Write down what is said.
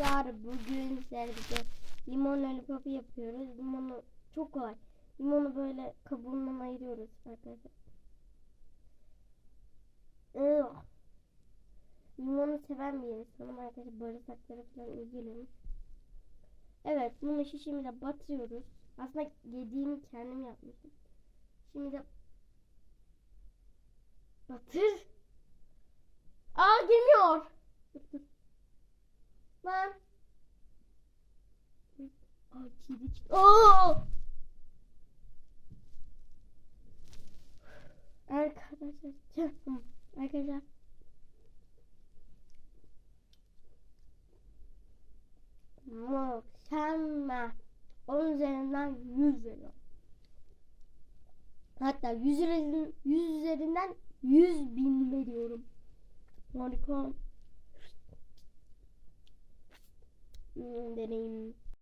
arkadaşlar bugün sizlerle limon lollipop yapıyoruz. Limonu çok kolay. Limonu böyle kabuğundan ayırıyoruz arkadaşlar. Ugh. Limonu seven bir insanım arkadaşlar. Bağırsakları falan iyi gelir. Evet bunu şişimi batırıyoruz. Aslında yediğimi kendim yapmışım. Şimdi de batır. Aa girmiyor. Lan. Aa kedi çıktı. Oo! Arkadaşlar canım. Arkadaşlar. Mükemmel. 10 üzerinden 100 veriyorum. Hatta 100 üzerinden, 100 üzerinden 100 bin veriyorum. Harika. Mm, the name